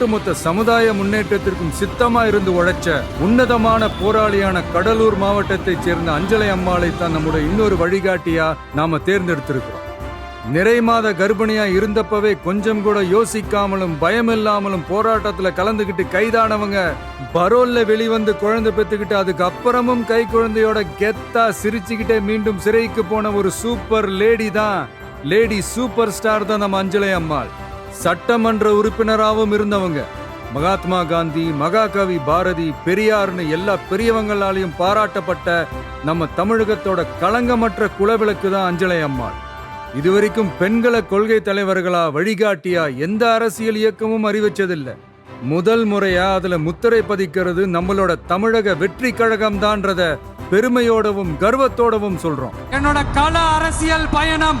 ஒட்டுமொத்த சமுதாய முன்னேற்றத்திற்கும் சித்தமா இருந்து உழைச்ச உன்னதமான போராளியான கடலூர் மாவட்டத்தைச் சேர்ந்த அஞ்சலை அம்மாளை தான் நம்முடைய இன்னொரு வழிகாட்டியா நாம தேர்ந்தெடுத்திருக்கிறோம். நிறை மாத கர்ப்பிணியா இருந்தப்பவே கொஞ்சம் கூட யோசிக்காமலும் பயமில்லாமலும் போராட்டத்துல கலந்துகிட்டு கைதானவங்க பரோல்ல வெளிவந்து குழந்தை பெத்துக்கிட்டு அதுக்கு அப்புறமும் கை குழந்தையோட கெத்தா சிரிச்சுக்கிட்டே மீண்டும் சிறைக்கு போன ஒரு சூப்பர் லேடி தான். லேடி சூப்பர் ஸ்டார் தான் நம்ம அஞ்சலை அம்மாள். சட்டமன்ற உறுப்பினராகவும் இருந்தவங்க. மகாத்மா காந்தி மகாகவி பாரதி பெரியார்னு எல்லா பெரியவங்களாலையும் பாராட்டப்பட்ட நம்ம தமிழகத்தோட களங்கமற்ற குலவிளக்கு தான் அஞ்சலை அம்மாள். இதுவரைக்கும் பெண்களை கொள்கை தலைவர்களா வழிகாட்டியா எந்த அரசியல் இயக்கமும் அறிவிச்சதில்லை. முதல் முறையா அதுல முத்திரை பதிக்கிறது நம்மளோட தமிழக வெற்றி கழகம் தான்றத பெருமையோடவும் கர்வத்தோடவும் சொல்றோம். என்னோட கள அரசியல் பயணம்.